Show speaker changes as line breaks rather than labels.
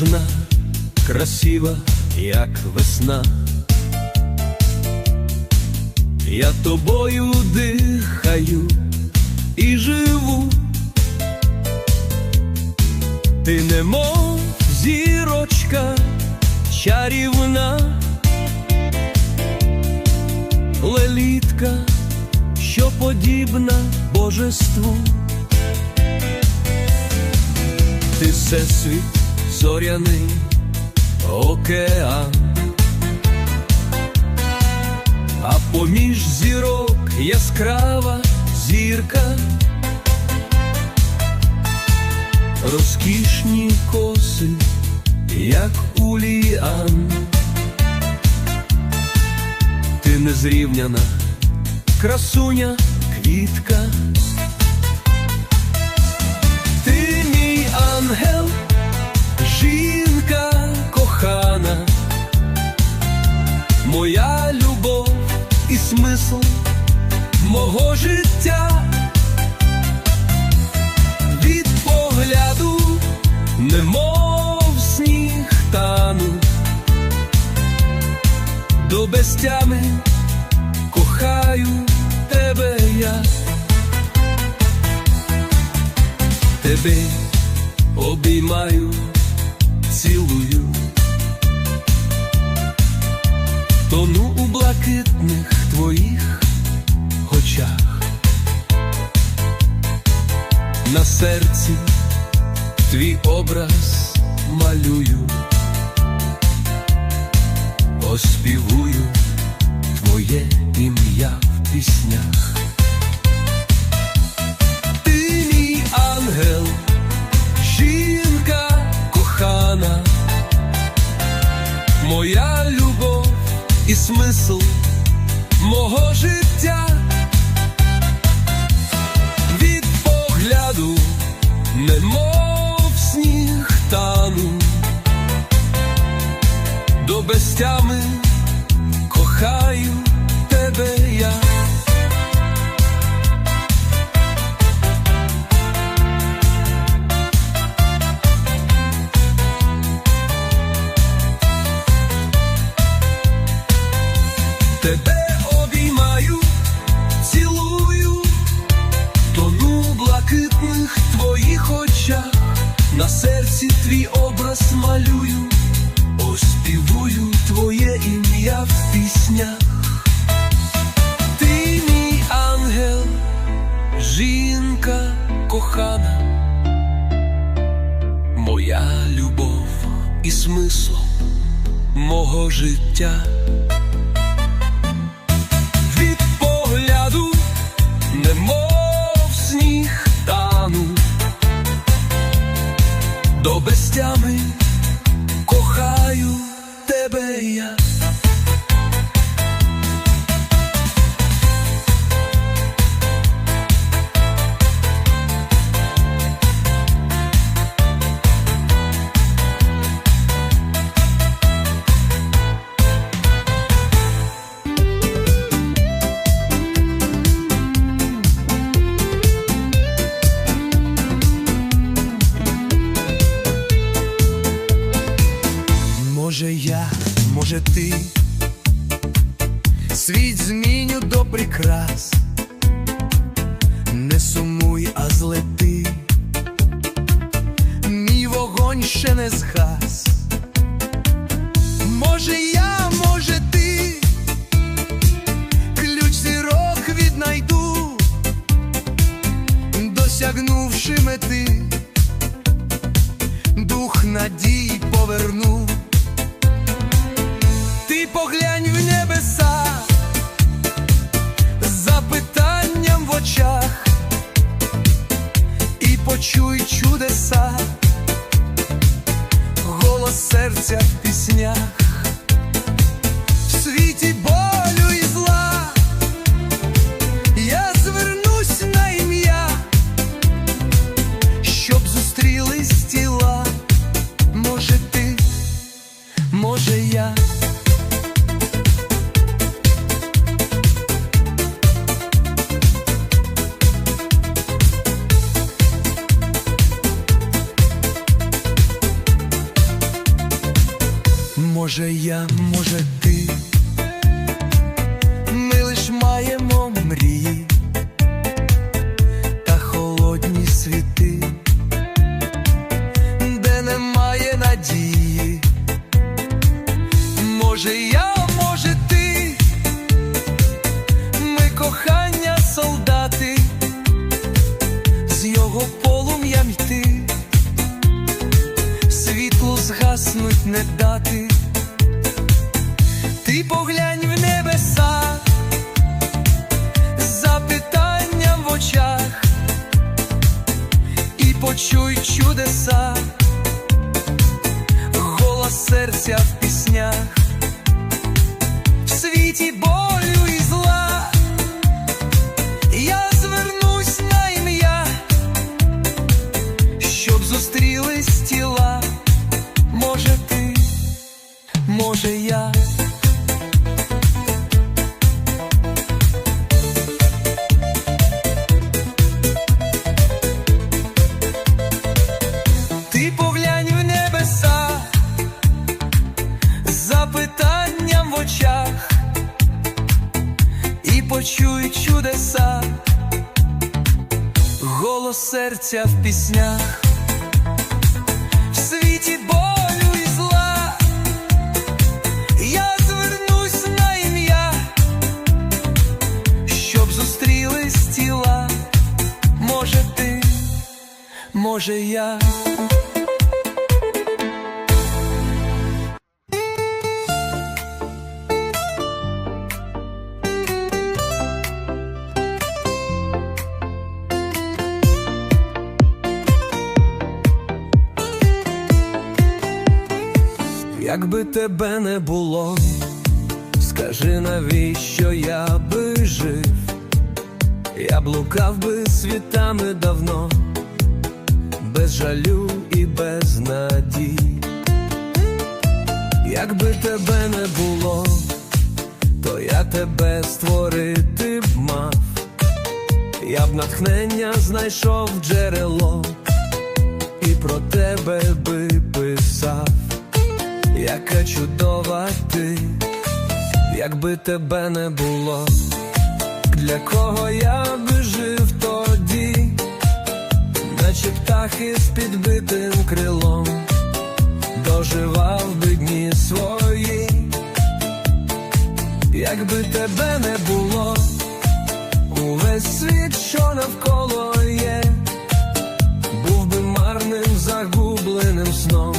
ніжна, красива, як весна. Я тобою дихаю і живу, ти немов зірочка чарівна, лелітка, що подібна божеству. Ти всесвіт зоряний океан, а поміж зірок яскрава зірка, розкішні коси, як у ліан. Ти незрівняна, красуня, квітка. Моя любов і смисл мого життя. Від погляду, немов сніг тану, до безтями кохаю тебе я. тебе обіймаю, цілую, тону у блакитних твоїх очах, на серці твій образ малюю, оспівую мого життя. Від погляду, немов сніг тану, до безтями кохаю і мого життя.
Може ти, світ зміню до прикрас, не сумуй, а злети, мій вогонь ще не згас. Може я, може ти, ключ зірок віднайду, досягнувши мети, дух надії поверну. Поглянь в небеса. З запитанням в очах. І почуй чудеса, голос серця в піснях, в світі болю Може я, може ти, ми лиш маємо мрії та холодні світи, де немає надії. Може я, може ти, ми кохання солдати, з його полум'ям йти, світлу згаснуть не дати. Ти поглянь в небеса, з запитанням в очах, і почуй чудеса, голос серця в піснях, в світі болю і зла, я звернусь на ім'я, щоб зустрілись тіла, може ти, може я. Очах і почуй чудеса, голос серця в піснях, в світі болю і зла, я звернусь на ім'я, щоб зустрілись тіла, може ти, може я. Якби тебе не було, скажи навіщо я би жив, я блукав би світами давно, без жалю і без надій. Якби тебе не було, то я тебе створити б мав, я б натхнення знайшов джерело, і про тебе би писав яка чудова ти, якби тебе не було, для кого я би жив тоді, наче птахи з підбитим крилом, доживав би дні свої, якби тебе не було, увесь світ, що навколо є, був би марним загубленим сном